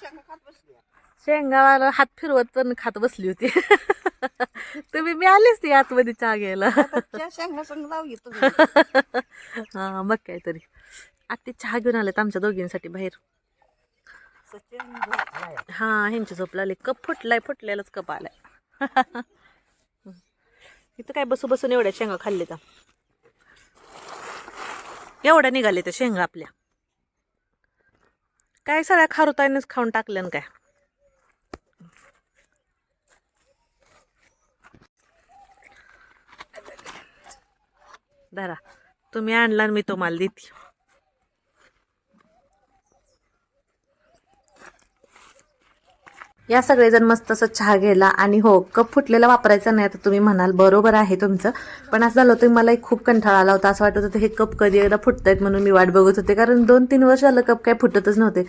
शेंगा खात बसली शेंगावाला हात फिरवत पण खात बसली होती. तुम्ही मी आलीच ती आतमध्ये चहा घ्यायला. हा मग काय तरी. आत्ते चहा घेऊन आलेत आमच्या दोघींसाठी बाहेर. हा ह्यांची झोप लागली. कप फुटलाय फुटलेलाच कप आलाय. इथं काय बसू बसून एवढ्या शेंगा खाल्ली तर एवढ्या निघाले त्या शेंगा आपल्या. काय सगळ्या खारुताईनेच खाऊन टाकल्यान काय? धरा तुम्ही आणला मी तुम्हाला देते. या सगळेजण मस्त असं चहा घ्यायला आणि हो कप फुटलेला वापरायचा नाही तर तुम्ही म्हणाल बरोबर आहे तुमचं. पण असं झालं होतं मलाही खूप कंटाळा आला होता. असं वाटत होतं हे कप कधी एकदा फुटत आहेत म्हणून मी वाट बघत होते. कारण दोन तीन वर्ष झालं कप काय फुटतच नव्हते.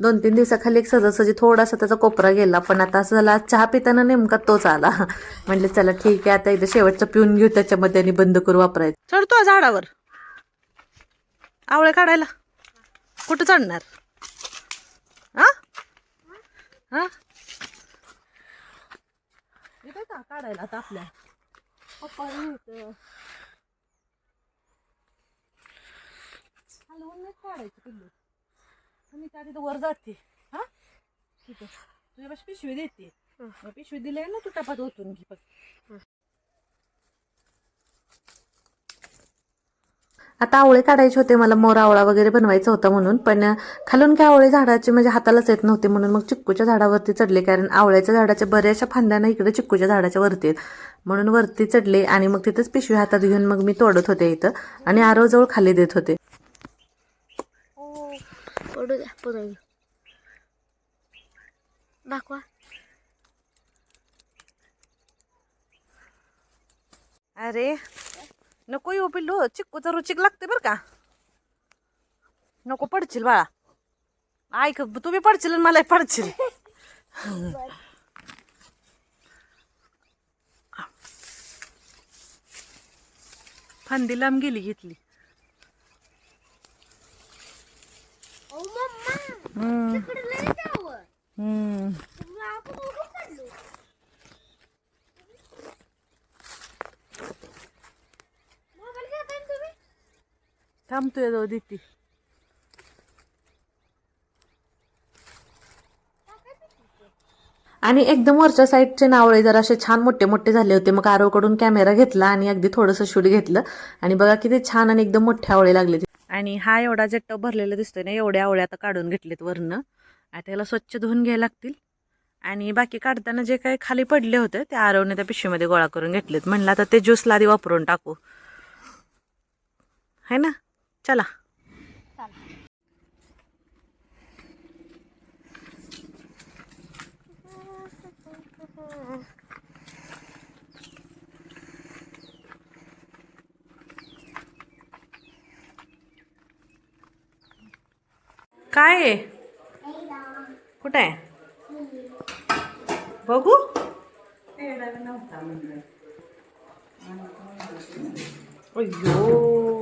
दोन तीन दिवसाखाली एक सहजासहजी थोडासा त्याचा कोपरा गेला. पण आता असं झाला चहा पिताना नेमका तोच आला. म्हटलं चला ठीक आहे आता इथं शेवटचं पिऊन घेऊ त्याच्यामध्ये आणि बंद करू वापरायचं. चढतो झाडावर. आवळे काढायला. कुठं चढणार? हा हा का काढायला आता आपल्या? पप्पा हलवून नाही काढायचं पिल्लू. मी त्या तिथं वर जाते. हा? तिथं तुझ्या पाशी पिशवी देते. पिशवी दिली ना तू टपात ओतून घे फक्त. आता आवळे काढायचे होते मला मोर आवळा वगैरे बनवायचा होता म्हणून पण खालून काय आवळे झाडाचे म्हणजे हातालाच येत नव्हते म्हणून मग चिक्कूच्या झाडावरती चढले कारण आवळ्याच्या झाडाच्या बऱ्याचशा फांद्याना इकडे चिक्कूच्या झाडाच्या वरती आहेत. म्हणून वरती चढले आणि मग तिथेच पिशवी हातात घेऊन मग मी तोडत होते इथं आणि आरोजवळ खाली देत होते. अरे नको येऊ हो पिल्लू चिक्कूचा रुचिक लागते बरं का. नको पडशील बाळा. ऐक तुम्ही पडशील आणि मलाही पडशील. फांदी लांब गेली घेतली. थांबतोय जाऊ देते आणि एकदम वरच्या साईडचे नावळे जरा असे छान मोठे मोठे झाले होते. मग आरोकडून कॅमेरा घेतला आणि अगदी थोडंसं शूट घेतलं. आणि बघा किती छान आणि एकदम मोठे आवळे लागले. ते. आणि हा एवढा जे टब भरलेला दिसतोय ना एवढ्या आवळे आता काढून घेतलेत वरनं. आता त्याला स्वच्छ धुवून घ्यायला लागतील. आणि बाकी काढताना जे काही खाली पडले होते ते आरवने त्या पिशवीमध्ये गोळा करून घेतलेत. म्हणलं आता ते ज्यूसला आधी वापरून टाकू. है ना? चला काय आहे कुठं आहे बघू अय्यो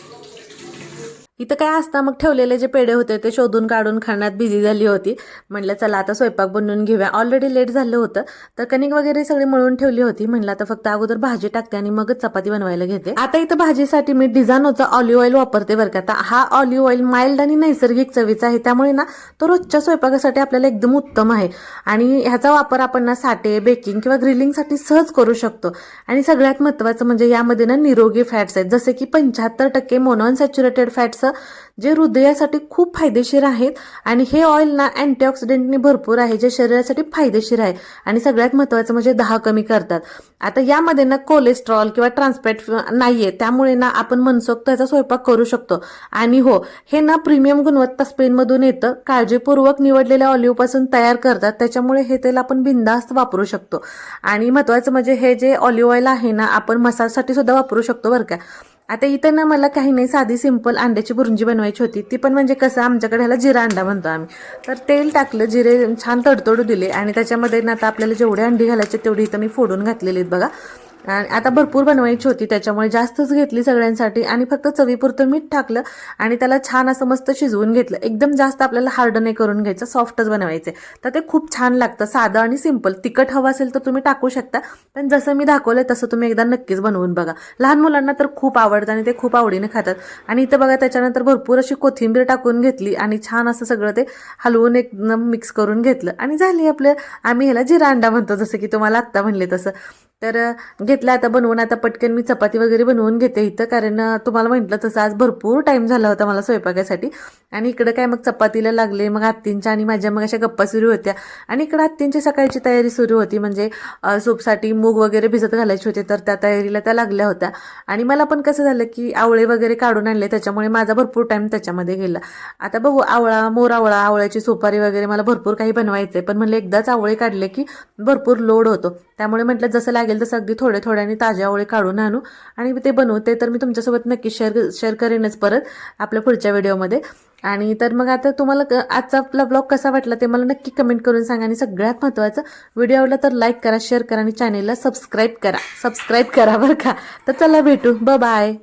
इथं काय असता मग ठेवलेले जे पेढे होते ते शोधून काढून खाण्यात बिझी झाली होती. म्हटलं चला आता स्वयंपाक बनवून घेऊया. ऑलरेडी लेट झालं होतं तर कणिक वगैरे सगळी मळून ठेवली होती. म्हटलं आता फक्त अगोदर भाजी टाकते आणि मगच चपाती बनवायला घेते. आता इथं भाजीसाठी मी डिझानोचा ऑलिव्ह ऑइल वापरते बरं का. आता हा ऑलिव्ह ऑइल माइल्ड आणि नैसर्गिक चवीचा आहे. त्यामुळे ना तो रोजच्या स्वयंपाकासाठी आपल्याला एकदम उत्तम आहे. आणि ह्याचा वापर आपण ना साठे बेकिंग किंवा ग्रिलिंगसाठी सहज करू शकतो. आणि सगळ्यात महत्त्वाचं म्हणजे यामध्ये ना निरोगी फॅट्स आहेत. जसे की पंच्याहत्तर टक्के मोनॉनसॅच्युरेटेड फॅट्स जे हृदयासाठी खूप फायदेशीर आहेत आणि हे ऑइल ना अँटीऑक्सिडेंटनी भरपूर आहे जे शरीरासाठी फायदेशीर आहे आणि सगळ्यात महत्त्वाचं म्हणजे दहा कमी करतात. आता यामध्ये ना कोलेस्ट्रॉल किंवा ट्रान्सपॅट नाहीये त्यामुळे ना आपण मनसोक्त याचा स्वयंपाक करू शकतो. आणि हो हे ना प्रीमियम गुणवत्ता स्पेनमधून येतं काळजीपूर्वक निवडलेल्या ऑलिव्हपासून तयार करतात त्याच्यामुळे हे तेल आपण बिंदास्त वापरू शकतो. आणि महत्त्वाचं म्हणजे हे जे ऑलिव्ह ऑइल आहे ना आपण मसाजसाठी सुद्धा वापरू शकतो बरं का. आता इथं ना मला काही नाही साधी सिंपल अंड्याची भुरुंजी बनवायची होती. ती पण म्हणजे कसं आमच्याकडे ह्याला जिरा अंडा म्हणतो आम्ही. तर तेल टाकलं जिरे छान तडतडू दिले आणि त्याच्यामध्ये ना आता आपल्याला जेवढे अंडी घालायचे तेवढी इथं मी फोडून घातलेली आहेत बघा. आणि आता भरपूर बनवायची होती त्याच्यामुळे जास्तच घेतली सगळ्यांसाठी आणि फक्त चवीपुरतं मीठ टाकलं आणि त्याला छान असं मस्त शिजवून घेतलं. एकदम जास्त आपल्याला हार्ड नाही करून घ्यायचं सॉफ्टच बनवायचे. तर ते खूप छान लागतं साधं आणि सिंपल तिखट हवं असेल तर तुम्ही टाकू शकता पण जसं मी दाखवलं तसं तुम्ही एकदा नक्कीच बनवून बघा. लहान मुलांना तर खूप आवडतं आणि ते खूप आवडीने खातात. आणि इथं बघा त्याच्यानंतर भरपूर अशी कोथिंबीर टाकून घेतली आणि छान असं सगळं ते हलवून एकदम मिक्स करून घेतलं. आणि झाली आपलं आम्ही ह्याला जिरा अंडा म्हणतो जसं की तुम्हाला आत्ता म्हणले तसं. तर घेतला घेतलं आता बनवून आता पटकन मी चपाती वगैरे बनवून घेते इथं कारण तुम्हाला म्हटलं तसं आज भरपूर टाईम झाला होता मला स्वयंपाकासाठी. आणि इकडं काय मग चपातीला लागले मग आत्तींच्या आणि माझ्या मग अशा गप्पा सुरू होत्या. आणि इकडं आत्तींची सकाळची तयारी सुरू होती म्हणजे सूपसाठी मूग वगैरे भिजत घालायचे होते तर त्या तयारीला त्या लागल्या होत्या. आणि मला पण कसं झालं की आवळे वगैरे काढून आणले त्याच्यामुळे माझा भरपूर टाईम त्याच्यामध्ये गेला. आता बघू आवळा मोर आवळा आवळ्याची सुपारी वगैरे मला भरपूर काही बनवायचं आहे पण म्हणलं एकदाच आवळे काढले की भरपूर लोड होतो. त्यामुळे म्हटलं जसं लागेल तसं अगदी थोडे थोड्याने ताज्या ओळे काढून आणू. आणि ते बनवते तर मी तुमच्यासोबत नक्की शेअर शेअर करेनच परत आपल्या पुढच्या व्हिडिओमध्ये आणि तर मग आता तुम्हाला क- आजचा आपला ब्लॉग कसा वाटला ते मला नक्की कमेंट करून सांगा. आणि सगळ्यात महत्त्वाचं व्हिडिओ आवडला तर लाईक करा शेअर करा आणि चॅनेलला सबस्क्राईब करा. सबस्क्राईब करा बरं का. तर चला भेटू. ब बाय